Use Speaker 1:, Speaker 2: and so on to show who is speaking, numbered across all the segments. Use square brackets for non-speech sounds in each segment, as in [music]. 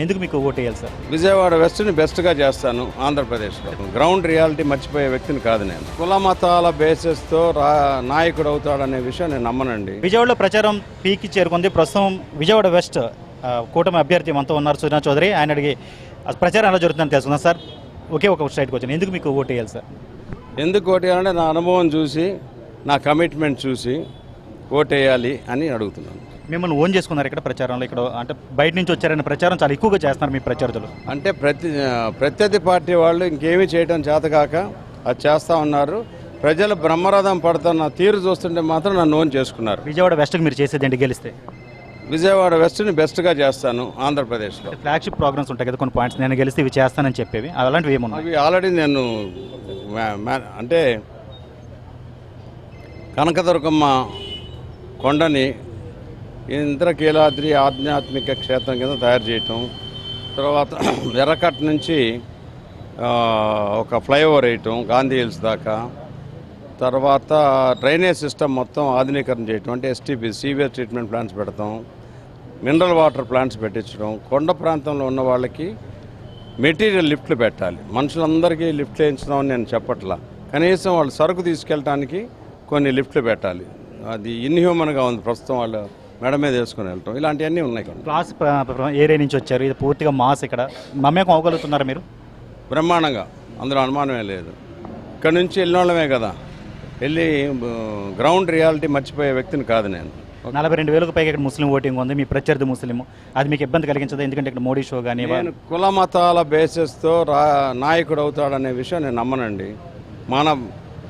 Speaker 1: వచ్చింది ఎందుకు మీకు ఓటు వేయాలి సార్?
Speaker 2: విజయవాడ వెస్ట్ని బెస్ట్గా చేస్తాను ఆంధ్రప్రదేశ్లో. గ్రౌండ్ రియాలిటీ మర్చిపోయే వ్యక్తిని కాదు నేను. కుల మతాల బేసిస్తో రా నాయకుడు అవుతాడనే విషయం నేను నమ్మనండి.
Speaker 1: విజయవాడలో ప్రచారం పీకి చేరుకుంది. ప్రస్తుతం విజయవాడ వెస్ట్ కూటమి అభ్యర్థి మనతో ఉన్నారు సుజనా చౌదరి. ఆయన అడిగి ప్రచారం ఎలా జరుగుతుందని తెలుసుకుందాం సార్. ఒకే ఒక స్ట్రైట్కి వచ్చింది ఎందుకు మీకు ఓటు వేయాలి సార్?
Speaker 2: ఎందుకు ఓటేయాలంటే నా అనుభవం చూసి నా కమిట్మెంట్ చూసి ఓటేయాలి అని అడుగుతున్నాను.
Speaker 1: మిమ్మల్ని ఓన్ చేసుకున్నారు ఇక్కడ ప్రచారంలో? ఇక్కడ అంటే బయట నుంచి వచ్చారనే ప్రచారం చాలా ఎక్కువగా చేస్తున్నారు మీ ప్రత్యర్థులు
Speaker 2: అంటే ప్రతి ప్రత్యర్థి పార్టీ వాళ్ళు ఇంకేమీ చేయడం చేతకాక అది చేస్తూ ఉన్నారు. ప్రజలు బ్రహ్మరథం పడుతున్న తీరు చూస్తుంటే మాత్రం నన్ను ఓన్ చేసుకున్నారు.
Speaker 1: విజయవాడ వెస్ట్కి మీరు చేసేది ఏంటి గెలిస్తే?
Speaker 2: విజయవాడ వెస్ట్ని బెస్ట్గా చేస్తాను ఆంధ్రప్రదేశ్లో.
Speaker 1: ఫ్లాగ్షిప్ ప్రోగ్రామ్స్ ఉంటాయి కదా కొన్ని పాయింట్స్ నేను గెలిస్తే ఇవి చేస్తానని చెప్పేవి. అలాంటివి ఏమున్నాయి?
Speaker 2: అవి ఆల్రెడీ నేను అంటే కనకదుర్గమ్మ కొండని ఇంద్రకీలాద్రి ఆధ్యాత్మిక క్షేత్రం కింద తయారు చేయటం. తర్వాత [clears throat] ఎర్రకట్ నుంచి ఒక ఫ్లైఓవర్ వేయటం గాంధీ హిల్స్ దాకా. తర్వాత డ్రైనేజ్ సిస్టమ్ మొత్తం ఆధునీకరణ చేయటం అంటే ఎస్టీపీ సీవియర్ ట్రీట్మెంట్ ప్లాంట్స్ పెడతాం. మినరల్ వాటర్ ప్లాంట్స్ పెట్టించడం. కొండ ప్రాంతంలో ఉన్న వాళ్ళకి మెటీరియల్ లిఫ్ట్లు పెట్టాలి. మనుషులందరికీ లిఫ్ట్లు వేయించడం నేను చెప్పట్లా. కనీసం వాళ్ళు సరుకు తీసుకెళ్ళటానికి కొన్ని లిఫ్ట్లు పెట్టాలి. అది ఇన్హ్యూమన్గా ఉంది. ప్రస్తుతం వాళ్ళు మెడ మీద వేసుకుని వెళ్ళటం. ఇలాంటివన్నీ ఉన్నాయి కొన్ని.
Speaker 1: క్లాస్ ఏరియా నుంచి వచ్చారు. ఇది పూర్తిగా మాస్ ఇక్కడ. మమ్మేకం అవ్వగలుగుతున్నారా మీరు?
Speaker 2: బ్రహ్మాండంగా. అందులో అనుమానమే లేదు. ఇక్కడ నుంచి వెళ్ళినోళ్ళమే కదా. వెళ్ళి గ్రౌండ్ రియాలిటీ మర్చిపోయే వ్యక్తిని కాదు నేను.
Speaker 1: నలభై రెండు వేలకు పైగా ఇక్కడ ముస్లిం ఓటింగ్ ఉంది. మీ ప్రత్యర్థి ముస్లిం అది మీకు ఇబ్బంది కలిగించదు? ఎందుకంటే ఇక్కడ మోడీ షో కానీ
Speaker 2: నేను కుల మతాల బేసిస్తో రా నాయకుడు అవుతాడనే విషయం నేను నమ్మనండి. మన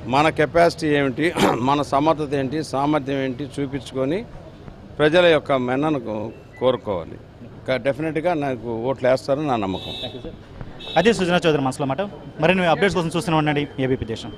Speaker 2: మన కెపాసిటీ ఏమిటి? [clears throat] మన సమర్థత ఏంటి? సామర్థ్యం ఏంటి? చూపించుకొని ప్రజల యొక్క మెన్నను కోరుకోవాలి. డెఫినెట్గా నాకు ఓట్లు వేస్తారని నా నమ్మకం.
Speaker 1: అదే సుజనా చౌదరి మనసులో మాట. మరిన్ని అప్డేట్స్ కోసం చూస్తూనే ఉండండి. ఏబీపీ దేశం.